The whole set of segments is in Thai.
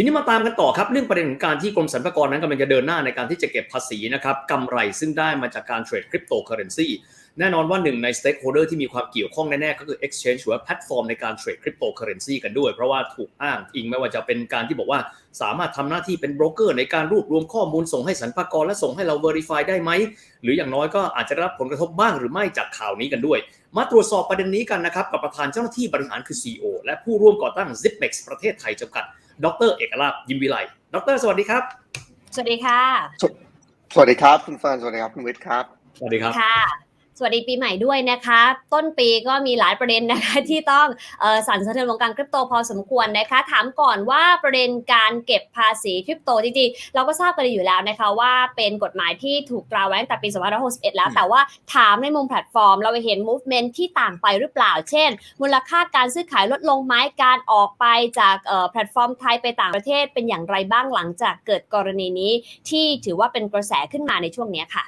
ทีนี้มาตามกันต่อครับเรื่องประเด็นของการที่กรมสรรพากรนั้นกำลังจะเดินหน้าในการที่จะเก็บภาษีนะครับกำไรซึ่งได้มาจากการเทรดคริปโตเคอเรนซีแน่นอนว่าหนึ่งในสเต็กโฮเดอร์ที่มีความเกี่ยวข้องแน่ๆก็คือ Exchange หรือว่าแพลตฟอร์มในการเทรดคริปโตเคอเรนซีกันด้วย เพราะว่าถูกอ้างอิงไม่ว่าจะเป็นการที่บอกว่าสามารถทำหน้าที่เป็นโบรกเกอร์ในการรวบรวมข้อมูลส่งให้สรรพากรและส่งให้เรา Verify ได้ไหม หรืออย่างน้อยก็อาจจะรับผลกระทบบ้างหรือไม่จากข่าวนี้กันด้วย มาตรวจสอบประเด็นนี้กันนะครับกับประธานเจ้าหน้าที่บริหารคือ CEO และผู้ร่วมก่อตั้ง Zipmex ประเทศไทยจำกัด ดรเอกลาภยิมวิไลดร สวัสดีครับ สวัสดีค่ะ สวัสดีครับคุณเฟิร์นสวัสดีครับคุณวิทย์ครับ สวัสดีครับค่ะ สวัสดีปีใหม่ด้วยนะคะ ต้นปีก็มีหลายประเด็นนะคะที่ต้องออสั่นสะเทือนวงการคริปโตพอสมควรนะคะ ถามก่อนว่าประเด็นการเก็บภาษีคริปโตจริงๆเราก็ทราบกันอยู่แล้วนะคะว่าเป็นกฎหมายที่ถูกตราไว้ตั้งแต่ปี2561 แล้ว แต่ว่าถามในมุมแพลตฟอร์ม เราเห็น movement ที่ต่างไปหรือเปล่า เช่น มูลค่าการซื้อขายลดลงไหมการออกไปจากแพลตฟอร์มไทยไปต่างประเทศเป็นอย่างไรบ้างหลังจากเกิดกรณีนี้ที่ถือว่าเป็นกระแสขึ้นมาในช่วงเนี้ยค่ะ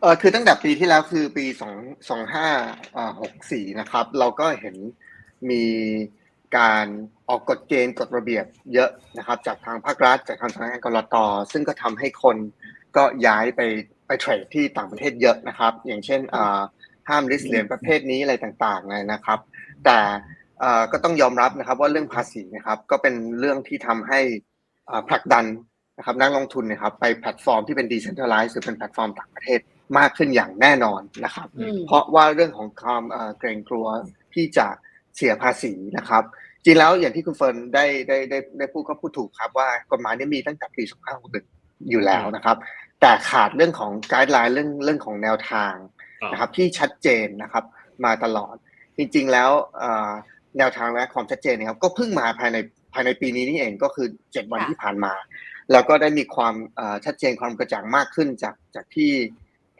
เออคือตั้งแต่ปีที่แล้วคือปีสองสองห้าหกสี่นะครับ เราก็เห็นมีการออกกฎเกณฑ์กฎระเบียบเยอะนะครับ จากทางภาครัฐ จากทางสำนักงานกรตซึ่งก็ทำให้คนก็ย้ายไปไปเทรดที่ต่างประเทศเยอะนะครับ อย่างเช่นอ่าห้ามลิสเหรียญประเภทนี้อะไรต่างๆเลยนะครับ แต่เออก็ต้องยอมรับนะครับว่าเรื่องภาษีนะครับก็เป็นเรื่องที่ทำให้อ่าผลักดันนะครับนักลงทุนนะครับไปแพลตฟอร์มที่เป็น decentralized หรือเป็นแพลตฟอร์มต่างประเทศ มากขึ้นอย่างแน่นอนนะครับอืมเพราะว่าเรื่องของความเอ่อเกรงกลัวที่จะเสียภาษีนะครับ จริงแล้วอย่างที่คุณเฟิร์นได้ได้ได้ได้พูดก็พูดถูกครับว่ากฎหมายนี้มีตั้งแต่ปี2561อยู่แล้วนะครับ แต่ขาดเรื่องของไกด์ไลน์เรื่องเรื่องของแนวทางนะครับที่ชัดเจนนะครับมาตลอด จริง ๆ แล้วเอ่อแนวทางและความชัดเจนนะครับ ก็เพิ่งมาภายในภายในปีนี้นี่เองก็คือ 7 วันค่ะที่ผ่านมา แล้วก็ได้มีความเอ่อชัดเจนความกระจ่างมากขึ้นจากจากที่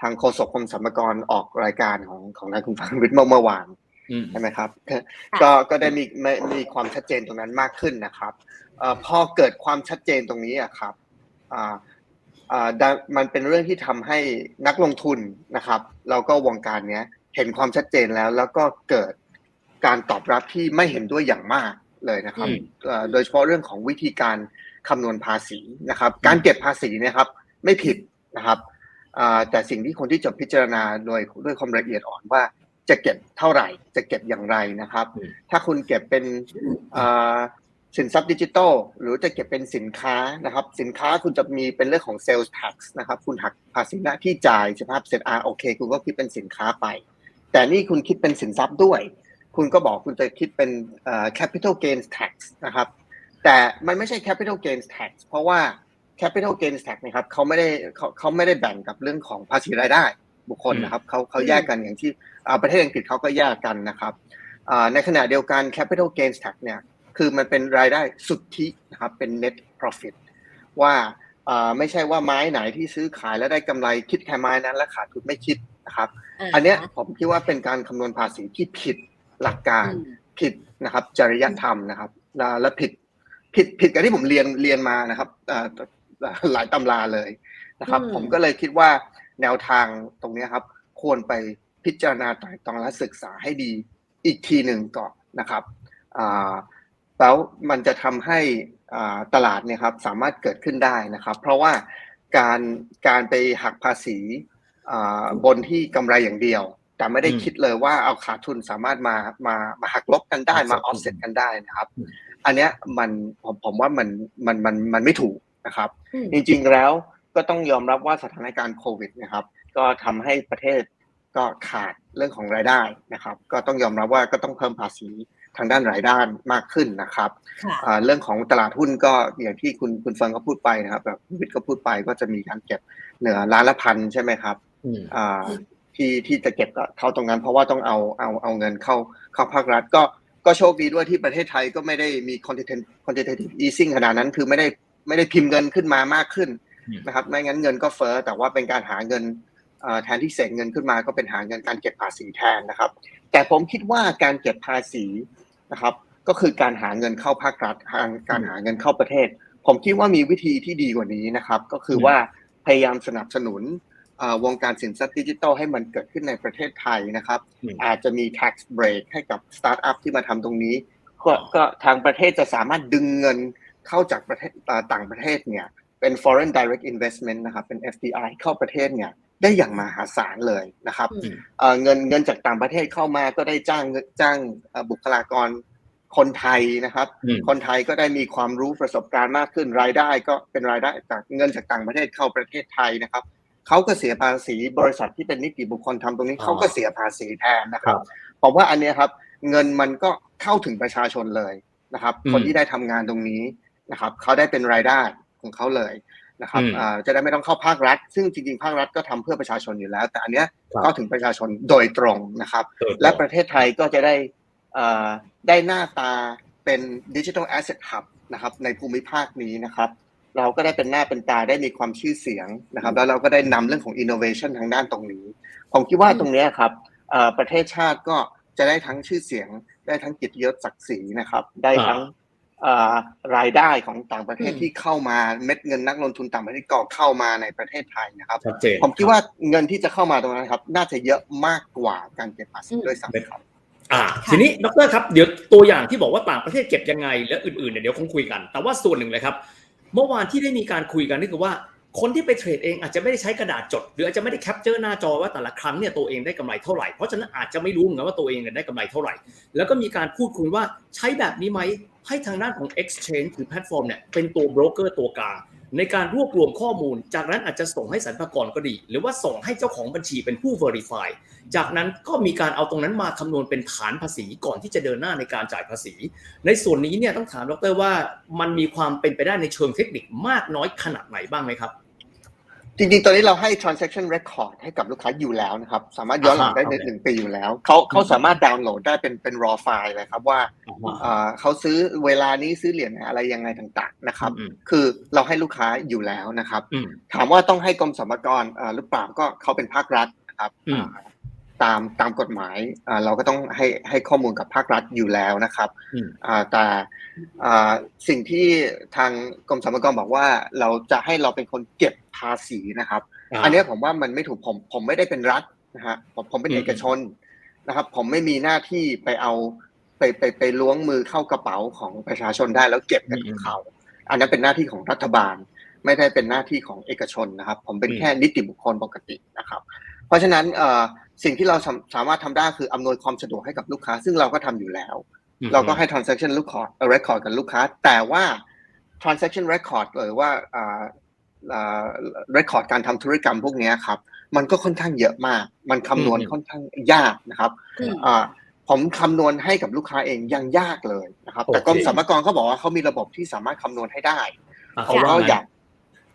ทางโฆษกกรมสรรพากรออกรายการของของทางคุณฟังวิทย์เมื่อเมื่อวานอืมใช่ไหมครับ ก็ก็ได้มีมีมีความชัดเจนตรงนั้นมากขึ้นนะครับเอ่อพอเกิดความชัดเจนตรงนี้อะครับอ่าอ่าดังมันเป็นเรื่องที่ทำให้นักลงทุนนะครับแล้วก็วงการเนี้ยเห็นความชัดเจนแล้วแล้วก็เกิดการตอบรับที่ไม่เห็นด้วยอย่างมากเลยนะครับอืมเอ่อโดยเฉพาะเรื่องของวิธีการคำนวณภาษีนะครับ การเก็บภาษีเนะครับ ไม่ผิดนะครับอ่า แต่สิ่งที่คนที่จะพิจารณาโดยด้วยความละเอียดอ่อนว่าจะเก็บเท่าไหร่ จะเก็บอย่างไรนะครับอืมถ้าคุณเก็บเป็นอ่าสินทรัพย์ดิจิทัลหรือจะเก็บเป็นสินค้านะครับ สินค้าคุณจะมีเป็นเรื่องของ sales tax นะครับคุณหักภาษีหน้าที่จ่ายใช่ไหมครับเสร็จอ่าโอเค คุณก็คิดเป็นสินค้าไป แต่นี่คุณคิดเป็นสินทรัพย์ด้วย คุณก็บอกคุณจะคิดเป็นเอ่อ capital gains tax นะครับ แต่มันไม่ใช่ capital gains tax เพราะว่า capital gains tax นะครับเขาไม่ได้เขาเขาไม่ได้แบ่งกับเรื่องของภาษีรายได้บุคคลนะครับเขาเขาแยกกันอย่างที่อ่าประเทศอังกฤษเขาก็แยกกันนะครับอ่าในขณะเดียวกัน capital gains tax เนี่ยคือมันเป็นรายได้สุทธินะครับเป็น net profit ว่าอ่าไม่ใช่ว่าไม้ไหนที่ซื้อขายแล้วได้กำไรคิดแค่ไม้นั้น และขาดทุนไม่คิดนะครับ อันเนี้ยผมคิดว่าเป็นการคำนวณภาษีที่ผิดหลักการอืมผิดนะครับจริยธรรมนะครับและและผิดผิดผิดกับที่ผมเรียนเรียนมานะครับเอ่อ หลายตำราเลยนะครับอืมผมก็เลยคิดว่าแนวทางตรงเนี้ยครับ ควรไปพิจารณาไตร่ตรองและศึกษาให้ดีอีกทีหนึ่งก่อนนะครับอ่าแล้วมันจะทำให้อ่าตลาดเนี่ยครับสามารถเกิดขึ้นได้นะครับ เพราะว่าการการไปหักภาษีอ่าบนที่กำไรอย่างเดียว แต่ไม่ได้อืมคิดเลยว่าเอาขาดทุนสามารถมามามาหักลบกันได้มาออฟเซ็ตกันได้นะครับอืมอันเนี้ยมันผมผมว่ามันมันมันมันไม่ถูก นะครับอืมจริงๆแล้วก็ต้องยอมรับว่าสถานการณ์โควิดนะครับ ก็ทำให้ประเทศก็ขาดเรื่องของรายได้นะครับ ก็ต้องยอมรับว่าก็ต้องเพิ่มภาษีทางด้านรายได้มากขึ้นนะครับค่ะอ่าเรื่องของตลาดหุ้นก็อย่างที่คุณคุณเฟิงก็พูดไปนะครับแบบคุณวิทย์ก็พูดไปก็จะมีการเก็บเหนือล้านละพันใช่ไหมครับอืมอ่าที่ที่จะเก็บก็เข้าตรงนั้น เพราะว่าต้องเอาเอาเอาเงินเข้าเข้าภาครัฐก็ก็โชคดีด้วยที่ประเทศไทยก็ไม่ได้มี quantitative quantitative easing ขนาดนั้น คือไม่ได้ ไม่ได้พิมพ์เงินขึ้นมามากขึ้นอืมนะครับไม่งั้นเงินก็เฟ้อแต่ว่าเป็นการหาเงินเอ่อแทนที่เสกเงินขึ้นมาก็เป็นหาเงินการเก็บภาษีแทนนะครับ แต่ผมคิดว่าการเก็บภาษีนะครับ ก็คือการหาเงินเข้าภาครัฐการการหาเงินเข้าประเทศ ผมคิดว่ามีวิธีที่ดีกว่านี้นะครับ ก็คือว่าพยายามสนับสนุนเอ่อวงการสินทรัพย์ดิจิทัลให้มันเกิดขึ้นในประเทศไทยนะครับอืมอาจจะมี tax break ให้กับสตาร์ทอัพที่มาทำตรงนี้ก็ก็ทางประเทศจะสามารถดึงเงิน เข้าจากประเทศอ่าต่างประเทศเนี่ยเป็น foreign direct investment นะครับเป็น FDI เข้าประเทศเนี่ยได้อย่างมหาศาลเลยนะครับอืมเอ่อเงินเงินจากต่างประเทศเข้ามาก็ได้จ้างจ้างเอ่อบุคลากรคนไทยนะครับอืมคนไทยก็ได้มีความรู้ประสบการณ์มากขึ้นรายได้ก็เป็นรายได้จากเงินจากต่างประเทศเข้าประเทศไทยนะครับเขาก็เสียภาษีบริษัทที่เป็นนิติบุคคลทำตรงนี้อ๋อเขาก็เสียภาษีแทนนะครับครับผมว่าอันเนี้ยครับ เงินมันก็เข้าถึงประชาชนเลยนะครับอืมคนที่ได้ทำงานตรงนี้ นะครับเขาได้เป็นรายได้ของเขาเลยนะครับอืมอ่าจะได้ไม่ต้องเข้าภาครัฐ ซึ่งจริงๆ ภาครัฐก็ทำเพื่อประชาชนอยู่แล้ว แต่อันเนี้ยครับเข้าถึงประชาชนโดยตรงนะครับเกิดและประเทศไทยก็จะได้เอ่อได้หน้าตาเป็นดิจิทัลแอสเซทฮับนะครับในภูมิภาคนี้นะครับ เราก็ได้เป็นหน้าเป็นตาได้มีความชื่อเสียงนะครับ แล้วเราก็ได้นำเรื่องของ innovation ทางด้านตรงนี้ ผมคิดว่าตรงเนี้ยครับเอ่อประเทศชาติก็จะได้ทั้งชื่อเสียง ได้ทั้งเกิตยศศักดิ์ศรีนะครับ ได้ทั้งเอ่อ รายได้ของต่างประเทศอืมที่เข้ามาเม็ดเงินนักลงทุนต่างประเทศก็เข้ามาในประเทศไทยนะครับชัดเจนผมคิดว่าเงินที่จะเข้ามาตรงนั้นครับ น่าจะเยอะมากกว่าการเก็บภาษีด้วยซ้ำครับอ่าทีนี้ดรครับเดี๋ยวตัวอย่างที่บอกว่าต่างประเทศเก็บยังไง และอื่นๆเนี่ยเดี๋ยวคงคุยกัน แต่ว่าส่วนหนึ่งเลยครับ เมื่อวานที่ได้มีการคุยกันนี่คือว่าคนที่ไปเทรดเองอาจจะไม่ได้ใช้กระดาษจด หรืออาจจะไม่ได้แคปเจอร์หน้าจอว่าแต่ละครั้งเนี่ยตัวเองได้กำไรเท่าไหร่เพราะฉะนั้นอาจจะไม่รู้เหมือนกันว่าตัวเองเนี่ยได้กำไรเท่าไหร่ แล้วก็มีการพูดคุยว่าใช้แบบนี้ไหมให้ทางด้านของ exchange หรือแพลตฟอร์มเนี่ยเป็นตัวโบรกเกอร์ตัวกลางในการรวบรวมข้อมูล จากนั้นอาจจะส่งให้สรรพากรก็ดี หรือว่าส่งให้เจ้าของบัญชีเป็นผู้ verify จากนั้นก็มีการเอาตรงนั้นมาคำนวณเป็นฐานภาษีก่อนที่จะเดินหน้าในการจ่ายภาษี ในส่วนนี้เนี่ยต้องถามดรว่ามันมีความเป็นไปได้ในเชิงเทคนิคมากน้อยขนาดไหนบ้างไหมครับ จริงๆ ตอนนี้เราให้ transaction record ให้กับลูกค้าอยู่แล้วนะครับ สามารถย้อนหลังได้ในอ่าฮะหนึ่งปีอยู่แล้ว เขาเขาสามารถดาวน์โหลดได้เป็นเป็น raw file เลยครับว่าเอ่อเขาซื้อเวลานี้ซื้อเหรียญไหนอะไรยังไงต่างๆนะครับอืมคือเราให้ลูกค้าอยู่แล้วนะครับอืมถามว่าต้องให้กรมสรรพากรเอ่อหรือเปล่าก็เขาเป็นภาครัฐนะครับอืมอ่า ตามตามกฎหมายอ่าเราก็ต้องให้ให้ข้อมูลกับภาครัฐอยู่แล้วนะครับอืมอ่าแต่อ่าสิ่งที่ทางกรมสรรพากรบอกว่าเราจะให้เราเป็นคนเก็บภาษีนะครับ อันเนี้ยผมว่ามันไม่ถูกผมผมไม่ได้เป็นรัฐนะฮะผมผมเป็นอืมเอกชนนะครับ ผมไม่มีหน้าที่ไปเอาไปไปไปล้วงมือเข้ากระเป๋าของประชาชนได้แล้วเก็บเงินของเขา อันนั้นเป็นหน้าที่ของรัฐบาล ไม่ได้เป็นหน้าที่ของเอกชนนะครับ ผมเป็นอืมแค่นิติบุคคลปกตินะครับ เพราะฉะนั้นเอ่อ สิ่งที่เราสาสามารถทำได้คืออำนวยความสะดวกให้กับลูกค้า ซึ่งเราก็ทำอยู่แล้ว เราก็ให้ transaction record record กับลูกค้า แต่ว่า transaction record หรือว่าอ่าอ่า record การทำธุรกรรมพวกเนี้ยครับ มันก็ค่อนข้างเยอะมาก มันคำนวณอืมค่อนข้างยากนะครับอืมอ่าผมคำนวณให้กับลูกค้าเองยังยากเลยนะครับ แต่โอเคกรมสรรพากรเขาบอกว่าเขามีระบบที่สามารถคำนวณให้ได้อะผมเขาว่าก็ไงอยาก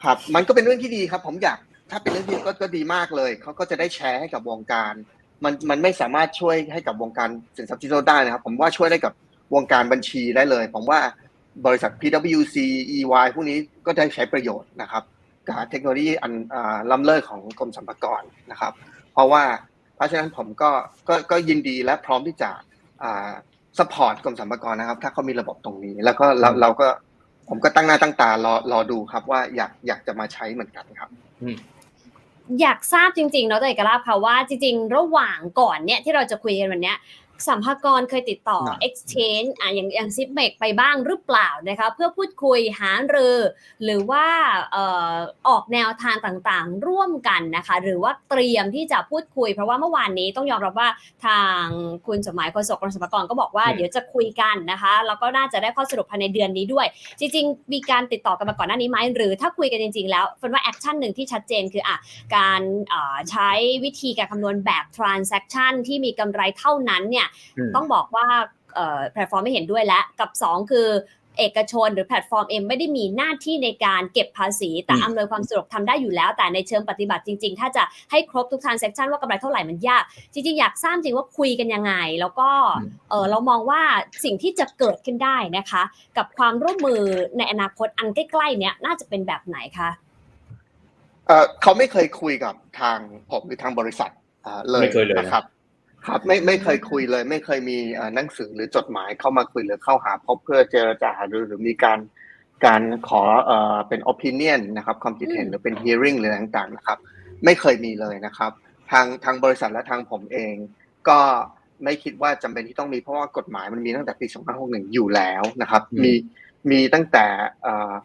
ครับ มันก็เป็นเรื่องที่ดีครับ ผมอยาก ถ้าเป็นเรื่องที่ก็ก็ดีมากเลยเขาก็จะได้แชร์ให้กับวงการ มันมันไม่สามารถช่วยให้กับวงการสินทรัพย์ดิจิทัลได้นะครับ ผมว่าช่วยได้กับวงการบัญชีได้เลย ผมว่าบริษัท PwC EY พวกนี้ก็ได้ใช้ประโยชน์นะครับกับเทคโนโลยีอันล้ำเลิศของกรมสรรพากรนะครับ เพราะว่าเพราะฉะนั้นผมก็ก็ก็ยินดีและพร้อมที่จะสปอร์ตกรมสรรพากรนะครับ ถ้าเขามีระบบตรงนี้ แล้วก็เราเราก็ผมก็ตั้งหน้าตั้งตารอรอดูครับว่าอยากอยากจะมาใช้เหมือนกันครับ อยากทราบจริงๆเนาะตัวเอกราภค่ะว่าจริง ๆ ระหว่างก่อนเนี่ยที่เราจะคุยกันวันเนี้ย สัมภากรเคยติดต่อน่ะ exchange อะอย่างอย่างซิปเมกไปบ้างหรือเปล่านะคะเพื่อพูดคุยหารือ หรือว่าเอ่อออกแนวทางต่างๆ ร่วมกันนะคะ หรือว่าเตรียมที่จะพูดคุย เพราะว่าเมื่อวานนี้ต้องยอมรับว่าทางคุณสมหมายโฆษกกรมสรรพากรก็บอกว่าอืมเดี๋ยวจะคุยกันนะคะ แล้วก็น่าจะได้ข้อสรุปภายในเดือนนี้ด้วย จริง ๆ มีการติดต่อกันมาก่อนหน้านี้ไหมหรือถ้าคุยกันจริง ๆ แล้วเป็นว่าแอคชั่นหนึ่งที่ชัดเจนคืออะการเอ่อใช้วิธีการคำนวณแบบ transaction ที่มีกำไรเท่านั้นเนี่ยอืมต้องบอกว่าเอ่อแพลตฟอร์มไม่เห็นด้วยแล้วกับ 2 คือเอกชนหรือแพลตฟอร์มเองไม่ได้มีหน้าที่ในการเก็บภาษี แต่อืมอำนวยความสะดวกทำได้อยู่แล้ว แต่ในเชิงปฏิบัติจริง ๆ ถ้าจะให้ครบทุก transaction ว่ากำไรเท่าไหร่มันยาก จริง ๆ อยากทราบจริงว่าคุยกันยังไง แล้วก็เออเรามองว่าสิ่งที่จะเกิดขึ้นได้นะคะ กับความร่วมมือในอนาคตอันใกล้ๆเนี้ยน่าจะเป็นแบบไหนคะเอ่อเขาไม่เคยคุยกับทางผมหรือทางบริษัทอ่าเลยไม่เคยเลยนะนะครับ ครับไม่ไม่เคยคุยเลย ไม่เคยมีเอ่อหนังสือหรือจดหมายเข้ามาคุยหรือเข้าหาพบเพื่อเจรจาหรือหรือมีการการขอเอ่อเป็น opinion นะครับความคิดเห็นอืมหรือเป็น hearing หรืออะไรต่างๆนะครับ ไม่เคยมีเลยนะครับ ทางทางบริษัทและทางผมเอง ก็ไม่คิดว่าจำเป็นที่ต้องมีเพราะว่ากฎหมายมันมีตั้งแต่ปี 2561 อยู่แล้วนะครับอืมมีมีตั้งแต่เอ่อเอ่อ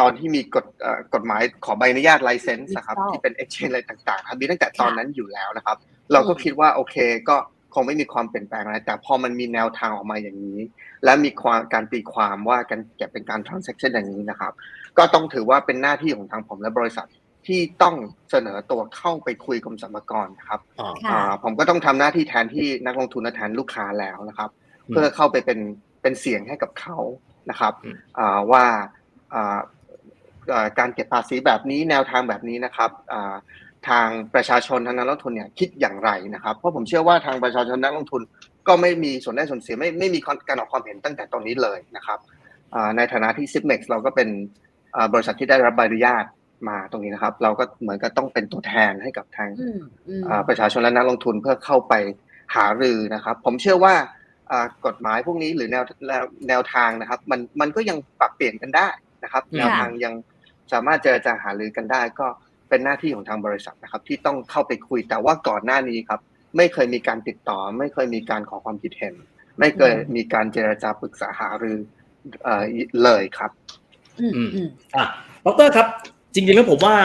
ตอนที่มีกฎเอ่อกฎหมายขอใบอนุญาตไลเซนส์นะครับ Digital ที่เป็น exchange อะไรต่างๆครับมีตั้งแต่ตอนนั้นอยู่แล้วนะครับ เราก็คิดว่าโอเคก็คงไม่มีความเปลี่ยนแปลงอะไรแต่พอมันมีแนวทางออกมาอย่างนี้ และมีความการตีความว่าการเก็บเป็นการ transaction อย่างนี้นะครับ ก็ต้องถือว่าเป็นหน้าที่ของทางผมและบริษัทที่ต้องเสนอตัวเข้าไปคุยกับสรรพากรนะครับอ่าค่ะอ่าผมก็ต้องทำหน้าที่แทนที่นักลงทุนและแทนลูกค้าแล้วนะครับอืมเพื่อเข้าไปเป็นเป็นเสียงให้กับเขานะครับอืมอ่าว่าอ่าอ่า การเก็บภาษีแบบนี้แนวทางแบบนี้นะครับอ่าทางประชาชนทางนักลงทุนเนี่ยคิดอย่างไรนะครับ เพราะผมเชื่อว่าทางประชาชนนักลงทุนก็ไม่มีส่วนได้ส่วนเสียไม่ไม่มีการออกความเห็นตั้งแต่ตรงนี้เลยนะครับอ่าในฐานะที่ s i p m e x เราก็เป็นอ่าบริษัทที่ได้รับใบอนุญาตมาตรงนี้นะครับ เราก็เหมือนกับต้องเป็นตัวแทนให้กับทางอืมอืมอ่าประชาชนและนักลงทุนเพื่อเข้าไปหารือนะครับ ผมเชื่อว่าอ่ากฎหมายพวกนี้หรือแนวแนวแนวทางนะครับ มันมันก็ยังปรับเปลี่ยนกันได้ นะครับค่ะแนวทางยังสามารถเจรจาหารือกันได้ก็เป็นหน้าที่ของทางบริษัทนะครับ ที่ต้องเข้าไปคุยแต่ว่าก่อนหน้านี้ครับ ไม่เคยมีการติดต่อ ไม่เคยมีการขอความคิดเห็น ไม่เคยมีการเจรจาปรึกษาหารือเอ่อเลยครับอืมอืมอะดรครับ จริงๆแล้วผมว่า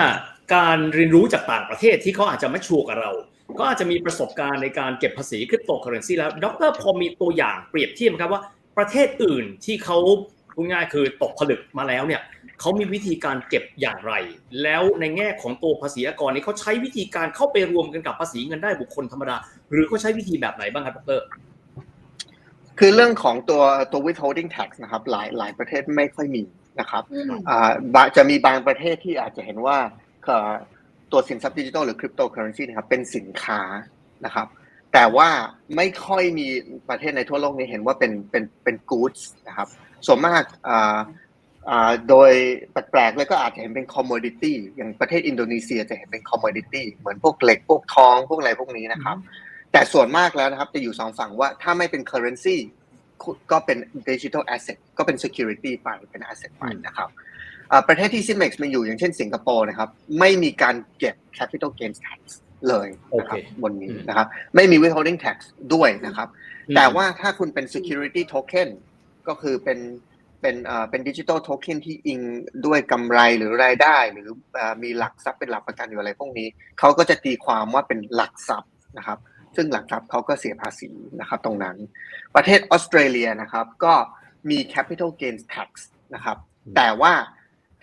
การเรียนรู้จากต่างประเทศที่เขาอาจจะไม่ชัวร์กับเรา ก็อาจจะมีประสบการณ์ในการเก็บภาษีคริปโตเคอเรนซีแล้วดรพอมีตัวอย่างเปรียบเทียบไหมครับว่าประเทศอื่นที่เขา พูดง่ายๆคือตกผลึกมาแล้วเนี่ยเขามีวิธีการเก็บอย่างไร แล้วในแง่ของตัวภาษีอากรนี่เขาใช้วิธีการเข้าไปรวมกันกับภาษีเงินได้บุคคลธรรมดา หรือเขาใช้วิธีแบบไหนบ้างครับดรคือเรื่องของตัวตัว withholding tax นะครับหลายหลายประเทศไม่ค่อยมีนะครับอืมอ่าบะจะมีบางประเทศที่อาจจะเห็นว่าเอ่อตัวสินทรัพย์ดิจิทัลหรือคริปโตเคอเรนซีนะครับเป็นสินค้านะครับ แต่ว่าไม่ค่อยมีประเทศในทั่วโลกนี้เห็นว่าเป็นเป็นเป็น goods นะครับ ส่วนมากอ่าอ่าโดยแปลกๆเลยก็อาจจะเห็นเป็น commodity อย่างประเทศอินโดนีเซียจะเห็นเป็น commodity เหมือนพวกเหล็กพวกทองพวกอะไรพวกนี้นะครับ แต่ส่วนมากแล้วนะครับจะอยู่สองฝั่งว่าถ้าไม่เป็น currency ก็เป็น digital asset ก็เป็น security ไปเป็น asset ไปนะครับอ่าประเทศที่ CIMEX มีอยู่อย่างเช่นสิงคโปร์นะครับ ไม่มีการเก็บ capital gains tax เลยนะครับโอเคบนนี้นะครับ ไม่มี withholding tax ด้วยนะครับอืมแต่ว่าถ้าคุณเป็น security token ก็คือเป็นเป็นเอ่อเป็นดิจิทัลโทเค็นที่อิงด้วยกำไรหรือรายได้ หรือเอ่อมีหลักทรัพย์เป็นหลักประกันอยู่อะไรพวกนี้เขาก็จะตีความว่าเป็นหลักทรัพย์นะครับ ซึ่งหลักทรัพย์เขาก็เสียภาษีนะครับ ตรงนั้น ประเทศออสเตรเลียนะครับก็มี capital gains tax นะครับอืมแต่ว่า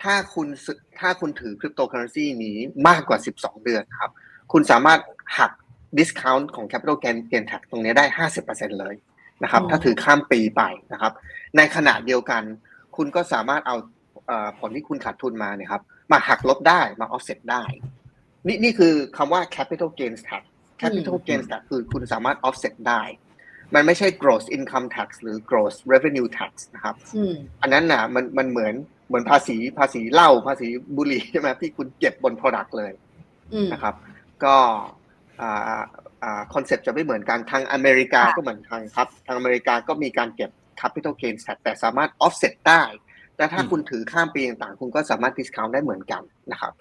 ถ้าคุณซื้อถ้าคุณถือคริปโตเคอเรนซีนี้มากกว่า 12 เดือนครับ คุณสามารถหัก discount ของ capital gain gain tax ตรงนี้ได้ 50%เลย นะครับอืมถ้าถือข้ามปีไปนะครับ ในขณะเดียวกัน คุณก็สามารถเอาเอ่อผลที่คุณขาดทุนมาเนี่ยครับ มาหักลบได้มา offset ได้ นี่นี่คือคำว่า capital gains tax capital gains tax คือคุณสามารถ offset ได้ มันไม่ใช่ gross income tax หรือ gross revenue tax นะครับอืมอันนั้นน่ะมันมันเหมือนเหมือนภาษีภาษีเหล้าภาษีบุหรี่ใช่ไหมที่คุณเก็บบน product เลยอืมนะครับ ก็อ่าอ่า คอนเซ็ปต์จะไม่เหมือนกันทางอเมริกาค่ะก็เหมือนกันครับ ทางอเมริกาก็มีการเก็บ capital gains tax แต่สามารถ offset ได้ แต่ถ้าอืมคุณถือข้ามปีต่างๆ คุณก็สามารถ discount ได้เหมือนกันนะครับ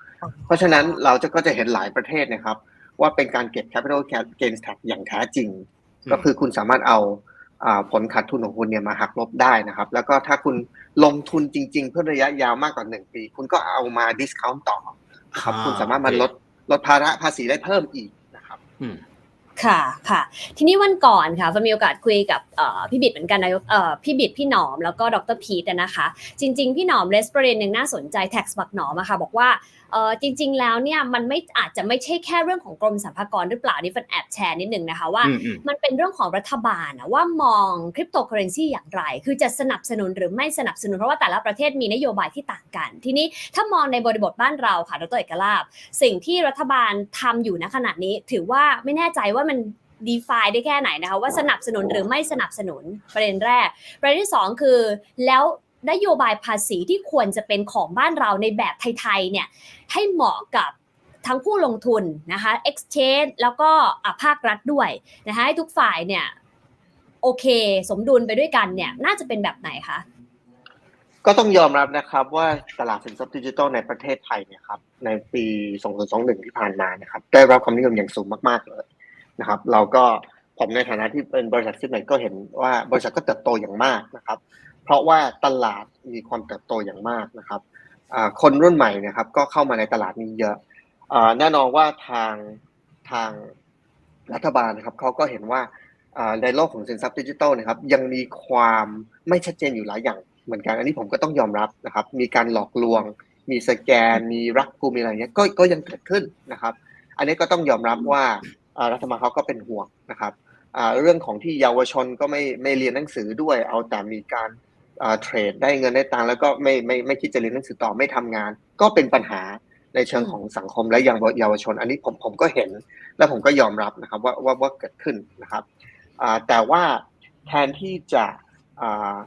เพราะฉะนั้นเราจะก็จะเห็นหลายประเทศนะครับ ว่าเป็นการเก็บ capital gains tax อย่างแท้จริง ก็คือคุณสามารถเอาอ่าผลขาดทุนของคุณเนี่ยมาหักลบได้นะครับ แล้วก็ถ้าคุณลงทุนจริง ๆ เพื่อระยะยาวมากกว่าหนึ่งปี คุณก็เอามา discount ต่อครับอ่าคุณสามารถมาโอเคลดลดภาระภาษีได้เพิ่มอีกนะ ค่ะค่ะ ทีนี้วันก่อนค่ะฟันมีโอกาสคุยกับพี่บิดเหมือนกันนายกพี่บิดพี่หนอมแล้วก็ดรพีทนะคะ จริง ๆ พี่หนอมเลสประเด็นหนึ่งน่าสนใจแท็กบักหนอมอะค่ะบอกว่า เอ่อจริง ๆ แล้วเนี่ยมันไม่อาจจะไม่ใช่แค่เรื่องของกรมสรรพากรหรือเปล่านี่ฟันแอบแชร์นิดนึงนะคะว่าอืมอืมมันเป็นเรื่องของรัฐบาลนะว่ามองคริปโตเคอเรนซีอย่างไร คือจะสนับสนุนหรือไม่สนับสนุนเพราะว่าแต่ละประเทศมีนโยบายที่ต่างกัน ทีนี้ถ้ามองในบริบทบ้านเราค่ะดรเอกลาบสิ่งที่รัฐบาลทำอยู่ณขณะนี้ ถือว่าไม่แน่ใจว่ามันดีฟายได้แค่ไหนนะคะว่าสนับสนุนหรือไม่สนับสนุนประเด็นแรก ประเด็นที่สองคือแล้ว นโยบายภาษีที่ควรจะเป็นของบ้านเราในแบบไทยๆเนี่ยให้เหมาะกับทั้งผู้ลงทุนนะคะ exchange แล้วก็อะภาครัฐด้วยนะคะให้ทุกฝ่ายเนี่ยโอเค สมดุลไปด้วยกันเนี่ยน่าจะเป็นแบบไหนคะ ก็ต้องยอมรับนะครับว่าตลาดสินทรัพย์ดิจิทัลในประเทศไทยเนี่ยครับในปี 2021 ที่ผ่านมานะครับได้รับความนิยมอย่างสูงมากๆเลยนะครับ เราก็ผมในฐานะที่เป็นบริษัทซิปเนก็เห็นว่าบริษัทก็เติบโตอย่างมากนะครับ เพราะว่าตลาดมีความเติบโตอย่างมากนะครับคนรุ่นใหม่นะครับก็เข้ามาในตลาดนี้เยอะแน่นอนว่าทางทางรัฐบาลนะครับเขาก็เห็นว่าในโลกของสินทรัพย์ดิจิทัลนะครับ ยังมีความไม่ชัดเจนอยู่หลายอย่างเหมือนกัน อันนี้ผมก็ต้องยอมรับนะครับ มีการหลอกลวง มีสแกน มีรักกูมีอะไรเงี้ยก็ก็ยังเกิดขึ้นนะครับ อันนี้ก็ต้องยอมรับว่ารัฐบาลเขาก็เป็นห่วงนะครับเรื่องของที่เยาวชนก็ไม่ไม่เรียนหนังสือด้วย เอาแต่มีการ เทรดได้เงินได้ตังค์แล้วก็ไม่ไม่ไม่คิดจะเรียนหนังสือต่อไม่ทำงาน ก็เป็นปัญหาในเชิงของสังคมและยังเยาวชน อันนี้ผมผมก็เห็น และผมก็ยอมรับนะครับว่าว่าว่าเกิดขึ้นนะครับอ่าแต่ว่าแทนที่จะอ่า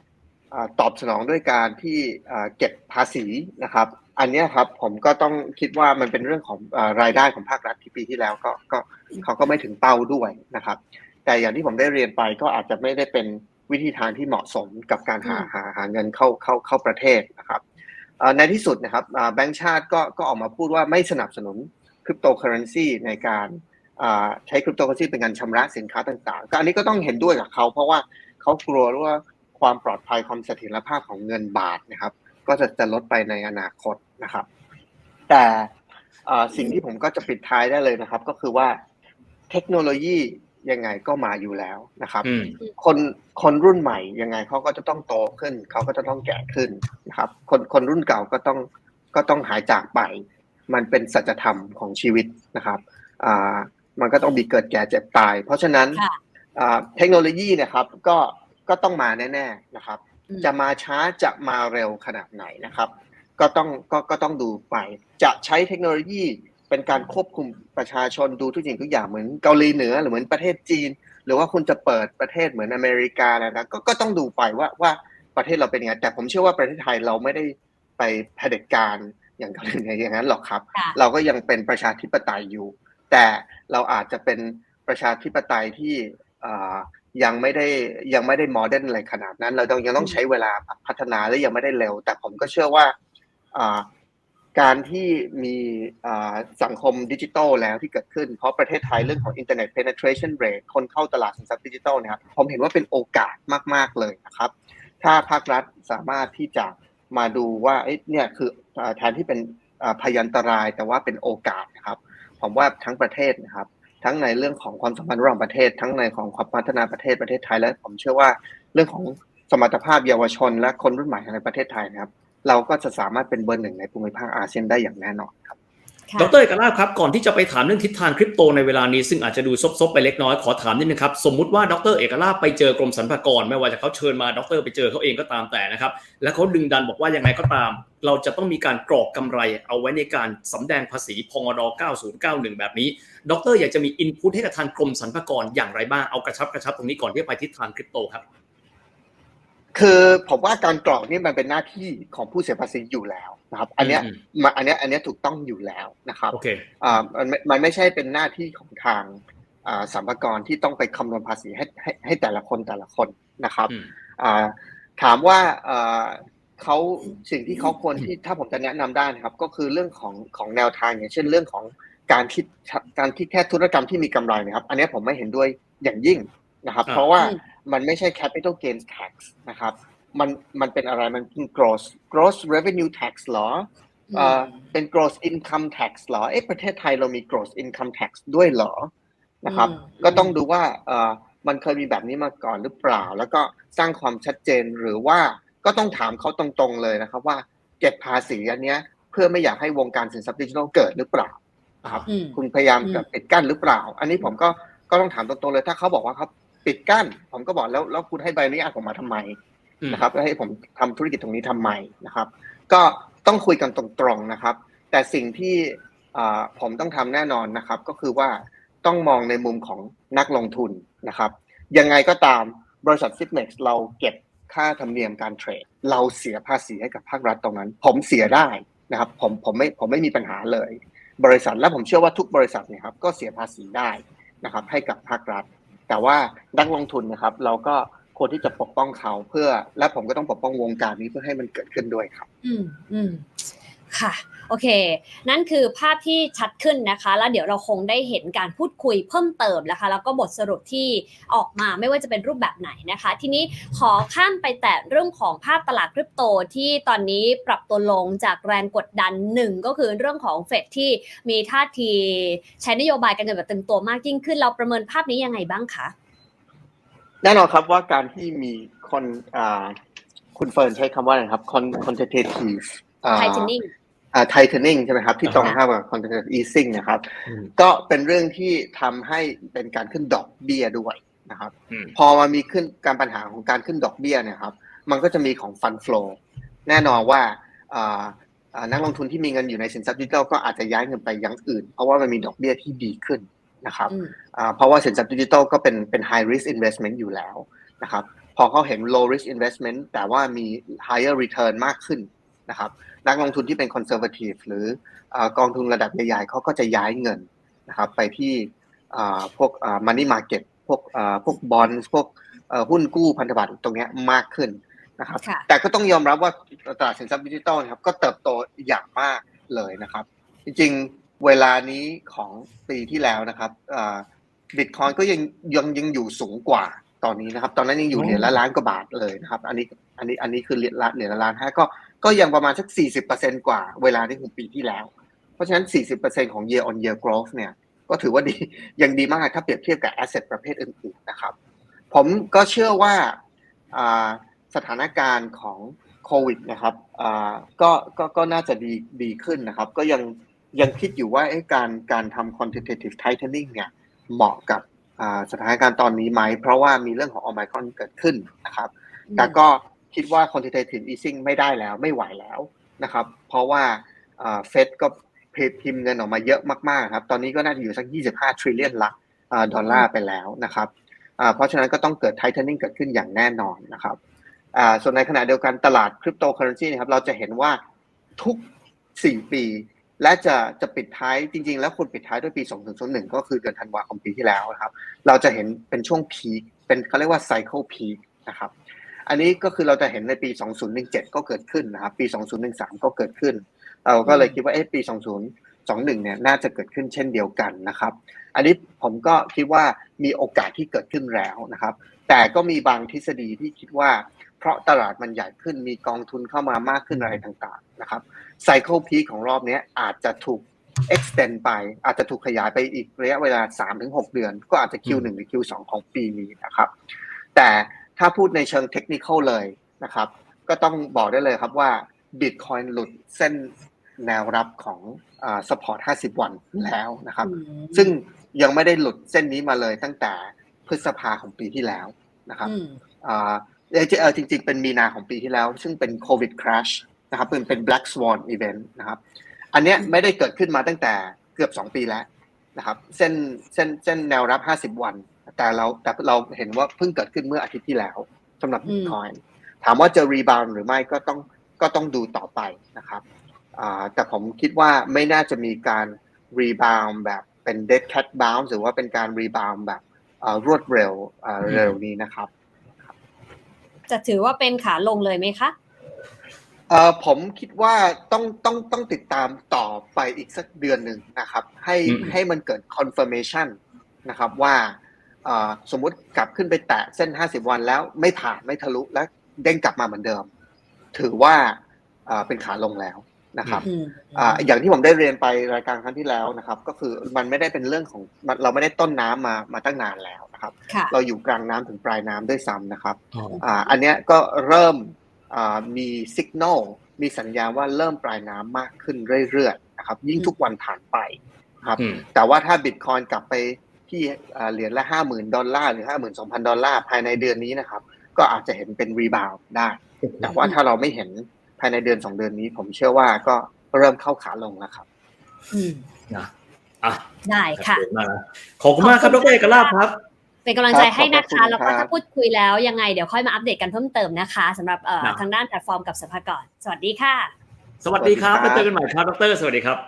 อ่าตอบสนองด้วยการที่อ่าเก็บภาษีนะครับ อันเนี้ยครับผมก็ต้องคิดว่ามันเป็นเรื่องของอารายได้ของภาครัฐที่ปีที่แล้วก็ก็เขาก็ไม่ถึงเป้าด้วยนะครับ แต่อย่างที่ผมได้เรียนไปก็อาจจะไม่ได้เป็น วิธีทางที่เหมาะสมกับการหาอืมหาหาเงินเข้าเข้าเข้าประเทศนะครับเอ่อในที่สุดนะครับอ่าแบงก์ชาติก็ก็ออกมาพูดว่าไม่สนับสนุนคริปโตเคอเรนซีในการอ่าใช้คริปโตเคอเรนซีเป็นการชำระสินค้าต่างๆก็อันนี้ก็ต้องเห็นด้วยกับเขาเพราะว่าเขากลัวว่าความปลอดภัยความเสถียรภาพของเงินบาทนะครับ ก็จะจะลดไปในอนาคตนะครับ แต่เอ่อสิ่งที่ผมก็จะปิดท้ายได้เลยนะครับ ก็คือว่าเทคโนโลยี ยังไงก็มาอยู่แล้วนะครับอืมคนคนรุ่นใหม่ยังไงเขาก็จะต้องโตขึ้น เขาก็จะต้องแก่ขึ้นนะครับ คนคนรุ่นเก่าก็ต้องก็ต้องหายจากไป มันเป็นสัจธรรมของชีวิตนะครับอ่ามันก็ต้องมีเกิดแก่เจ็บตาย เพราะฉะนั้นค่ะอ่าเทคโนโลยีเนะครับก็ก็ต้องมาแน่ๆนะครับอืมจะมาช้าจะมาเร็วขนาดไหนนะครับ ก็ต้องก็ก็ต้องดูไป จะใช้เทคโนโลยี เป็นการควบคุมประชาชนดูทุกสิ่งทุกอย่างเหมือนเกาหลีเหนือหรือเหมือนประเทศจีน หรือว่าคุณจะเปิดประเทศเหมือนอเมริกาแล้วนะก็ก็ต้องดูไปว่าว่าประเทศเราเป็นยังไงแต่ผมเชื่อว่าประเทศไทยเราไม่ได้ไปเผด็จการอย่างเกาหลีเหนืออย่างนั้นหรอกครับค่ะเราก็ยังเป็นประชาธิปไตยอยู่ แต่เราอาจจะเป็นประชาธิปไตยที่อ่ายังไม่ได้ยังไม่ได้โมเดิร์นอะไรขนาดนั้น เราต้องยังต้องใช้เวลาพัฒนาและยังไม่ได้เร็ว แต่ผมก็เชื่อว่าอ่า การที่มีสังคมดิจิทัลแล้วที่เกิดขึ้น เพราะประเทศไทยเรื่องของ Internet penetration rate คนเข้าตลาดสินทรัพย์ดิจิทัลนะครับผมเห็นว่าเป็นโอกาสมาก ๆ เลยนะครับ ถ้าภาครัฐสามารถที่จะมาดูว่าเนี่ยคือแทนที่เป็นพยันตรายแต่ว่าเป็นโอกาสนะครับ ผมว่าทั้งประเทศนะครับ ทั้งในเรื่องของความสัมพันธ์ระหว่างประเทศ ทั้งในของความพัฒนาประเทศประเทศไทยและผมเชื่อว่าเรื่องของสมรรถภาพเยาวชนและคนรุ่นใหม่ในประเทศไทยนะครับ เราก็จะสามารถเป็นเบอร์หนึ่งในภูมิภาคอาเซียนได้อย่างแน่นอนครับค่ะดรเอกราชครับ ก่อนที่จะไปถามเรื่องทิศทางคริปโตในเวลานี้ ซึ่งอาจจะดูซบๆไปเล็กน้อยขอถามนิดนึงครับ สมมุติว่าดรเอกราชไปเจอกรมสรรพากรไม่ว่าจะเขาเชิญมาดรไปเจอเขาเองก็ตามแต่นะครับ แล้วเขาดึงดันบอกว่ายังไงก็ตาม เราจะต้องมีการกรอกกำไร เอาไว้ในการสำแดงภาษีพงด9091 แบบนี้ ดรอยากจะมีอินพุตให้กับทางกรมสรรพากรอย่างไรบ้างเอากระชับกระชับตรงนี้ก่อนที่จะไปทิศทางคริปโตครับ คือผมว่าการกรอกนี่มันเป็นหน้าที่ของผู้เสียภาษีอยู่แล้วนะครับ อันเนี้ยอืมมาอันเนี้ยอันเนี้ยถูกต้องอยู่แล้วนะครับโอเคอ่ามันไม่มันไม่ใช่เป็นหน้าที่ของทางอ่าสัมภากรที่ต้องไปคำนวณภาษีให้ให้ให้แต่ละคนแต่ละคนนะครับอืมอ่าถามว่าอ่าเขาสิ่งที่เขาควรที่ถ้าผมจะแนะนำได้นะครับ ก็คือเรื่องของของแนวทางอย่างเช่นเรื่องของการคิดการคิดแค่ธุรกรรมที่มีกำไรนะครับ อันเนี้ยผมไม่เห็นด้วยอย่างยิ่งนะครับอ่าเพราะว่าอื มมันไม่ใช่ capital gains tax นะครับ มันมันเป็นอะไรมันเป็น gross gross revenue tax เหรอเอ่อเป็น gross income tax เหรอเอ๊ะประเทศไทยเรามี gross income tax ด้วยเหรอนะครับอืมก็ต้องดูว่าเอ่อมันเคยมีแบบนี้มาก่อนหรือเปล่า แล้วก็สร้างความชัดเจนหรือว่าก็ต้องถามเขาตรงๆเลยนะครับว่าเก็บภาษีอันเนี้ยเพื่อไม่อยากให้วงการสินทรัพย์ดิจิทัลเกิดหรือเปล่านะครับอืมคุณพยายามอืมแบบปิดกั้นหรือเปล่า อันนี้ผมก็ก็ต้องถามตรงๆเลย ถ้าเขาบอกว่าเขา ปิดกั้น ผมก็บอกแล้วแล้วคุณให้ใบอนุญาตผมมาทำไมอืมนะครับแล้วให้ผมทำธุรกิจตรงนี้ทำไมนะครับ ก็ต้องคุยกันตรงๆนะครับ แต่สิ่งที่อ่าผมต้องทำแน่นอนนะครับ ก็คือว่าต้องมองในมุมของนักลงทุนนะครับ ยังไงก็ตามบริษัทซิ m e x เราเก็บค่าธรรมเนียมการเทรด เราเสียภาษีให้กับภาครัฐตรงนั้น ผมเสียได้นะครับ ผมผมไม่ผมไม่มีปัญหาเลย บริษัทและผมเชื่อว่าทุกบริษัทเนี่ยครับก็เสียภาษีได้นะครับ ให้กับภาครัฐ แต่ว่านักลงทุนนะครับ เราก็ควรที่จะปกป้องเขาเพื่อ และผมก็ต้องปกป้องวงการนี้เพื่อให้มันเกิดขึ้นด้วยครับ อืมอืมค่ะ โอเค นั่นคือภาพที่ชัดขึ้นนะคะ แล้วเดี๋ยวเราคงได้เห็นการพูดคุยเพิ่มเติมนะคะ แล้วก็บทสรุปที่ออกมาไม่ว่าจะเป็นรูปแบบไหนนะคะ ทีนี้ขอข้ามไปแต่เรื่องของภาพตลาดคริปโตที่ตอนนี้ปรับตัวลงจากแรงกดดันหนึ่งก็คือเรื่องของเฟดที่มีท่าทีใช้นโยบายการเงินแบบตึงตัวมากยิ่งขึ้น เราประเมินภาพนี้ยังไงบ้างคะแน่นอนครับว่าการที่มีคนอ่าคุณเฟิร์นใช้คำว่าอะไรครับ con- quantitative อ่า tightening อ่า tightening ใช่ไหมครับ ที่ตรงข้ามกับ quantitative easing นะครับอืมก็เป็นเรื่องที่ทำให้เป็นการขึ้นดอกเบี้ยด้วยนะครับอืมพอมามีขึ้นการปัญหาของการขึ้นดอกเบี้ยเนี่ยครับ มันก็จะมีของฟันฟลอแน่นอนว่าอ่าอ่านักลงทุนที่มีเงินอยู่ในสินทรัพย์ดิจิทัลก็อาจจะย้ายเงินไปอย่างอื่น เพราะว่ามันมีดอกเบี้ยที่ดีขึ้นนะครับอืมอ่าเพราะว่าสินทรัพย์ดิจิทัลก็เป็นเป็น high risk investment อยู่แล้วนะครับ พอเขาเห็น low risk investment แต่ว่ามี higher return มากขึ้น นะครับนักลงทุนที่เป็น conservative หรืออากองทุนระดับใหญ่ๆเขาก็จะย้ายเงินนะครับไปที่อ่าพวกอ่า money market พวกอ่าพวก bonds พวกเอ่อหุ้นกู้พันธบัตรตรงเนี้ยมากขึ้นนะครับค่ะแต่ก็ต้องยอมรับว่าตลาดสินทรัพย์ดิจิทัลนะครับก็เติบโตอย่างมากเลยนะครับ จริงๆเวลานี้ของปีที่แล้วนะครับบิตคอยก็ยังยังยังอยู่สูงกว่าตอนนี้นะครับ ตอนนั้นยังอยู่อ๋อเหรียญละล้านกว่าบาทเลยนะครับ อันนี้อันนี้อันนี้คือเหรียญละเหรียญละล้านห้าก็ ก็ยังประมาณสัก 40%กว่าเวลาที่ของปีที่แล้ว เพราะฉะนั้น 40%ของ year on year growth เนี่ย ก็ถือว่าดียังดีมากถ้าเปรียบเทียบกับ asset ประเภทอื่นๆนะครับ ผมก็เชื่อว่าอ่าสถานการณ์ของโควิดนะครับอ่าก็ก็ก็น่าจะดีดีขึ้นนะครับ ก็ยังยังคิดอยู่ว่าเอ๊ะการการทำ quantitative tightening เนี่ยเหมาะกับอ่าสถานการณ์ตอนนี้ไหม เพราะว่ามีเรื่องของ Omicron เกิดขึ้นนะครับ แต่ก็ คิดว่า quantitative easing ไม่ได้แล้วไม่ไหวแล้วนะครับ เพราะว่าเฟดก็พิมพ์เงินออกมาเยอะมากๆครับ ตอนนี้ก็น่าจะอยู่สัก 25 trillion ละดอลลาร์ไปแล้วนะครับ เพราะฉะนั้นก็ต้องเกิด tightening เกิดขึ้นอย่างแน่นอนนะครับ ส่วนในขณะเดียวกันตลาดคริปโตเคอเรนซีนะครับ เราจะเห็นว่าทุก 4 ปี และจะจะปิดท้ายจริง ๆ แล้วควรปิดท้ายด้วยปี 2001 ก็คือเดือนธันวาคมปีที่แล้วนะครับ เราจะเห็นเป็นช่วงพีคเป็นเขาเรียกว่า cycle peak นะครับ อันนี้ก็คือเราจะเห็นในปี 2017 ก็เกิดขึ้นนะครับ ปี 2013 ก็เกิดขึ้น เราก็เลยคิดว่าเอ๊ะปี 2021 เนี่ยน่าจะเกิดขึ้นเช่นเดียวกันนะครับ อันนี้ผมก็คิดว่ามีโอกาสที่เกิดขึ้นแล้วนะครับ แต่ก็มีบางทฤษฎีที่คิดว่า เพราะตลาดมันใหญ่ขึ้นมีกองทุนเข้ามามากขึ้นอะไรต่างๆนะครับไซเคิลพีของรอบนี้อาจจะถูก extend ไปอาจจะถูกขยายไปอีกระยะเวลา 3-6 เดือน ก็อาจจะ Q1 หรือ Q2 ของปีนี้นะครับ แต่ ถ้าพูดในเชิงเทคนิคเลยนะครับ ก็ต้องบอกได้เลยครับว่า Bitcoin หลุดเส้นแนวรับของอ่า support 50 วันแล้วนะครับอืมซึ่งยังไม่ได้หลุดเส้นนี้มาเลยตั้งแต่พฤษภาของปีที่แล้วนะครับอืมอ่าเออเออจริง ๆ เป็นมีนาของปีที่แล้ว ซึ่งเป็นโควิดคราชนะครับเป็นเป็น black swan event นะครับ อันเนี้ยไม่ได้เกิดขึ้นมาตั้งแต่เกือบ 2 ปีแล้วนะครับ เส้นเส้นเส้นแนวรับ 50 วัน แต่เราแต่เราเห็นว่าเพิ่งเกิดขึ้นเมื่ออาทิตย์ที่แล้วสำหรับอืม Bitcoin ถามว่าจะรีบาวหรือไม่ก็ต้องก็ต้องดูต่อไปนะครับอ่าแต่ผมคิดว่าไม่น่าจะมีการรีบาวแบบเป็น dead cat bounce หรือว่าเป็นการรีบาวแบบอ่ารวดเร็วอ่าเร็วนี้นะครับ จะถือว่าเป็นขาลงเลยไหมคะเอ่อผมคิดว่าต้องต้องต้องติดตามต่อไปอีกสักเดือนหนึ่งนะครับ ให้อืมให้มันเกิด confirmation นะครับว่าเอ่อ สมมุติกลับขึ้นไปแตะเส้น 50 วันแล้วไม่ผ่านไม่ทะลุแล้วเด้งกลับมาเหมือนเดิม ถือว่าเอ่อเป็นขาลงแล้วนะครับอืมอ่าอย่างที่ผมได้เรียนไปรายการครั้งที่แล้วนะครับ ก็คือมันไม่ได้เป็นเรื่องของมันเราไม่ได้ต้นน้ำมามาตั้งนานแล้วนะครับค่ะเราอยู่กลางน้ำถึงปลายน้ำด้วยซ้ำนะครับอ๋ออ่าอันเนี้ยก็เริ่มอ่ามีสัญญาณมีสัญญาณว่าเริ่มปลายน้ำมากขึ้นเรื่อยๆนะครับ ยิ่งทุกวันผ่านไปนะครับอืมแต่ว่าถ้าบิตคอยกลับไป ที่อ่าเหรียญละห้าหมื่นดอลลาร์หรือห้าหมื่นสองพันดอลลาร์ภายในเดือนนี้นะครับ ก็อาจจะเห็นเป็นรีบาวได้ แต่ว่าถ้าเราไม่เห็นภายในเดือนสองเดือนนี้ ผมเชื่อว่าก็เริ่มเข้าขาลงแล้วครับอืมนะอะได้ค่ะชัดเจนมากนะขอบคุณมากครับดรเอกลาภครับเป็นกำลังใจครับให้นะขอบพระคะคุณแล้วก็ครับถ้าพูดคุยแล้วยังไงเดี๋ยวค่อยมาอัปเดตกันเพิ่มเติมนะคะสำหรับเอ่อนะทางด้านแพลตฟอร์มกับสภากรสวัสดีค่ะ สวัสดีครับสวัแล้วสดีครับเจอกันใหม่ครับดร สวัสดีครับ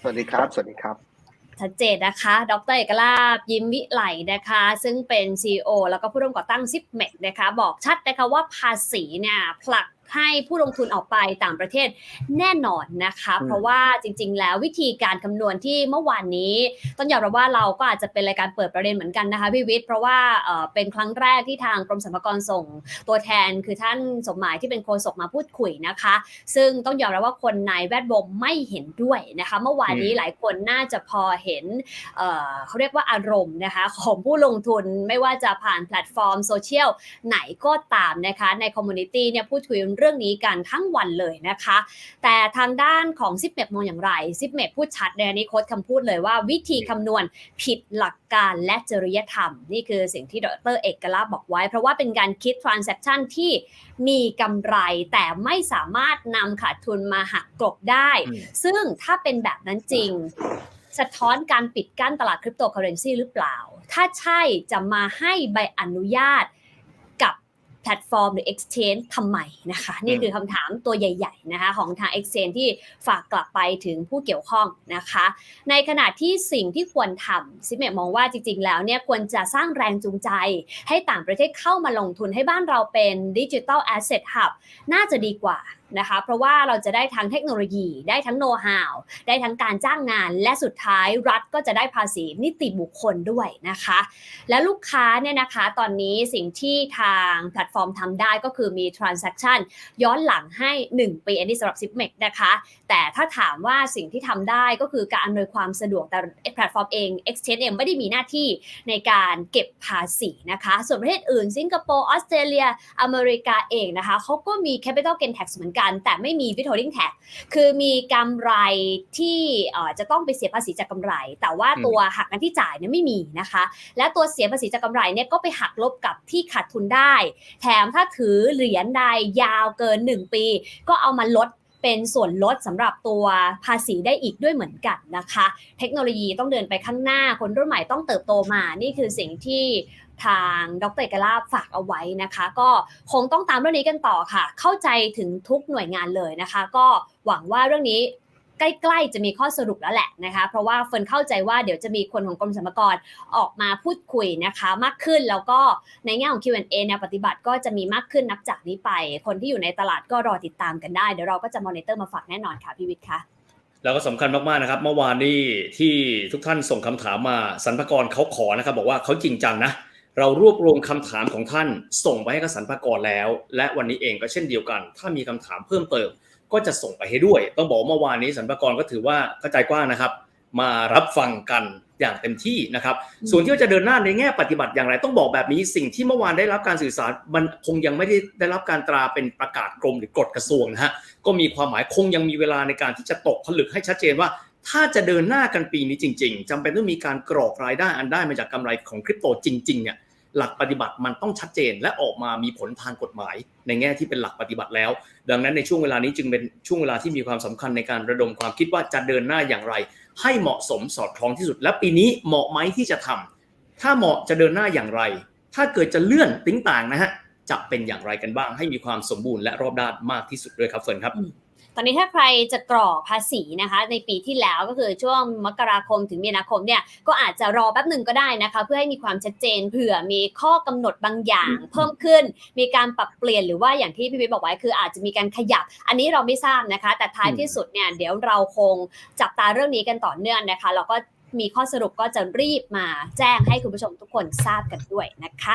สวัสดีครับ สวัสดีครับ ชัดเจนนะคะ ดรเอกลาบยิ้มวิไลนะคะ ซึ่งเป็น CEO แล้วก็ผู้ร่วมก่อตั้งซิปเมกนะคะ บอกชัดนะคะว่าภาษีเนี่ยผลัก ให้ผู้ลงทุนออกไปต่างประเทศแน่นอนนะคะอืมเพราะว่าจริง ๆ แล้ววิธีการคำนวณที่เมื่อวานนี้ ต้องยอมรับว่าเราก็อาจจะเป็นรายการเปิดประเด็นเหมือนกันนะคะพี่วิทย์เพราะว่าเอ่อเป็นครั้งแรกที่ทางกรมสรรพากรส่งตัวแทน คือท่านสมหมายที่เป็นโฆษกมาพูดคุยนะคะ ซึ่งต้องยอมรับว่าคนในแวดวงไม่เห็นด้วยนะคะ เมื่อวานนี้อืมหลายคนน่าจะพอเห็นเอ่อเขาเรียกว่าอารมณ์นะคะของผู้ลงทุนไม่ว่าจะผ่านแพลตฟอร์มโซเชียลไหนก็ตามนะคะในคอมมูนิตี้เนี่ยพูดคุยเรื่องนี้กันทั้งวันเลยนะคะ แต่ทางด้านของซิปเมมองอย่างไรซิปเมพูดชัดในอันนี้โค้ดคำพูดเลยว่าวิธีคำนวณผิดหลักการและจริยธรรม นี่คือสิ่งที่ดรเอกลาภบอกไว้ เพราะว่าเป็นการคิด transaction ที่มีกำไรแต่ไม่สามารถนำขาดทุนมาหักกลบได้อืมซึ่งถ้าเป็นแบบนั้นจริง สะท้อนการปิดกั้นตลาดคริปโตเคอเรนซีหรือเปล่า ถ้าใช่จะมาให้ใบอนุญาตกับ แพลตฟอร์มหรือ Exchange ทำไมนะคะ นี่คือคำถามตัวใหญ่ๆนะคะของทาง Exchange ที่ฝากกลับไปถึงผู้เกี่ยวข้องนะคะ ในขณะที่สิ่งที่ควรทำซิเมมองว่าจริงๆ แล้วเนี่ยควรจะสร้างแรงจูงใจ ให้ต่างประเทศเข้ามาลงทุนให้บ้านเราเป็นดิจิ t a ลแอสเซทฮับน่าจะดีกว่า นะคะ เพราะว่าเราจะได้ทั้งเทคโนโลยี ได้ทั้งโน้ตฮาวได้ทั้งการจ้างงาน และสุดท้ายรัฐก็จะได้ภาษีนิติบุคคลด้วยนะคะ และลูกค้าเนี่ยนะคะตอนนี้สิ่งที่ทางแพลตฟอร์มทำได้ก็คือมี transaction ย้อนหลังให้ 1 ปีอันนี้สำหรับ Zipmex นะคะ แต่ถ้าถามว่าสิ่งที่ทำได้ก็คือการอำนวยความสะดวกแต่แพลตฟอร์มเอง Exchange เองไม่ได้มีหน้าที่ในการเก็บภาษีนะคะ ส่วนประเทศอื่นสิงคโปร์ออสเตรเลีย อเมริกาเองนะคะเขาก็มี capital gain tax เหมือนกันแต่ไม่มี withholding tax คือมีกำไรที่จะต้องไปเสียภาษีจากกำไร แต่ว่าตัวหักกันที่จ่ายเนี่ยไม่มีนะคะ และตัวเสียภาษีจากกำไรเนี่ยก็ไปหักลบกับที่ขาดทุนได้ แถมถ้าถือเหรียญใดยาวเกิน 1 ปี ก็เอามาลดเป็นส่วนลดสำหรับตัวภาษีได้อีกด้วยเหมือนกันนะคะ เทคโนโลยีต้องเดินไปข้างหน้าคนรุ่นใหม่ต้องเติบโตมา นี่คือสิ่งที่ ทางดรเอกลาฝากเอาไว้นะคะ ก็คงต้องตามเรื่องนี้กันต่อค่ะ เข้าใจถึงทุกหน่วยงานเลยนะคะ ก็หวังว่าเรื่องนี้ใกล้ๆจะมีข้อสรุปแล้วแหละนะคะ เพราะว่าเฟินเข้าใจว่าเดี๋ยวจะมีคนของกรมสรรพากรออกมาพูดคุยนะคะ มากขึ้นแล้วก็ในแง่ของ Q&A แนวปฏิบัติก็จะมีมากขึ้นนับจากนี้ไป คนที่อยู่ในตลาดก็รอติดตามกันได้ เดี๋ยวเราก็จะมอนิเตอร์มาฝากแน่นอนค่ะพี่วิทย์คะแล้วก็สำคัญมากๆนะครับ เมื่อวานนี้ที่ทุกท่านส่งคำถามมาสรรพากรเขาขอนะครับ บอกว่าเขาจริงจังนะ เรารวบรวมคำถามของท่าน ส่งไปให้กับสรรพากรแล้ว และวันนี้เองก็เช่นเดียวกัน ถ้ามีคำถามเพิ่มเติม ก็จะส่งไปให้ด้วย ต้องบอกว่าเมื่อวานนี้สรรพากรก็ถือว่าเข้าใจกว้างนะครับ มารับฟังกันอย่างเต็มที่นะครับอืมส่วนที่ว่าจะเดินหน้าในแง่ปฏิบัติอย่างไร ต้องบอกแบบนี้สิ่งที่เมื่อวานได้รับการสื่อสารมันคงยังไม่ได้ได้รับการตราเป็นประกาศกรมหรือกฎกระทรวงนะฮะก็มีความหมายคงยังมีเวลาในการที่จะตกผลึกให้ชัดเจนว่า ถ้าจะเดินหน้ากันปีนี้จริง ๆจำเป็นต้องมีการกรอกรายได้อันได้มาจากกำไรของคริปโตจริงๆเนี่ยหลักปฏิบัติมันต้องชัดเจนและออกมามีผลทางกฎหมาย ในแง่ที่เป็นหลักปฏิบัติแล้ว ดังนั้นในช่วงเวลานี้จึงเป็นช่วงเวลาที่มีความสำคัญในการระดมความคิดว่าจะเดินหน้าอย่างไร ให้เหมาะสมสอดคล้องที่สุด และปีนี้เหมาะไหมที่จะทำถ้าเหมาะจะเดินหน้าอย่างไร ถ้าเกิดจะเลื่อนติ้งต่างนะฮะจะเป็นอย่างไรกันบ้าง ให้มีความสมบูรณ์และรอบด้านมากที่สุดด้วยครับเฟิร์นครับ ตอนนี้ถ้าใครจะกรอกภาษีนะคะ ในปีที่แล้วก็คือช่วงมกราคมถึงมีนาคมเนี่ยก็อาจจะรอแป๊บหนึ่งก็ได้นะคะ เพื่อให้มีความชัดเจนเผื่อมีข้อกำหนดบางอย่างเพิ่มขึ้น มีการปรับเปลี่ยนหรือว่าอย่างที่พี่วิทย์บอกไว้คืออาจจะมีการขยับ อันนี้เราไม่ทราบนะคะ แต่ท้ายที่สุดเนี่ยเดี๋ยวเราคงจับตาเรื่องนี้กันต่อเนื่องนะคะแล้วก็มีข้อสรุปก็จะรีบมาแจ้งให้คุณผู้ชมทุกคนทราบกันด้วยนะคะ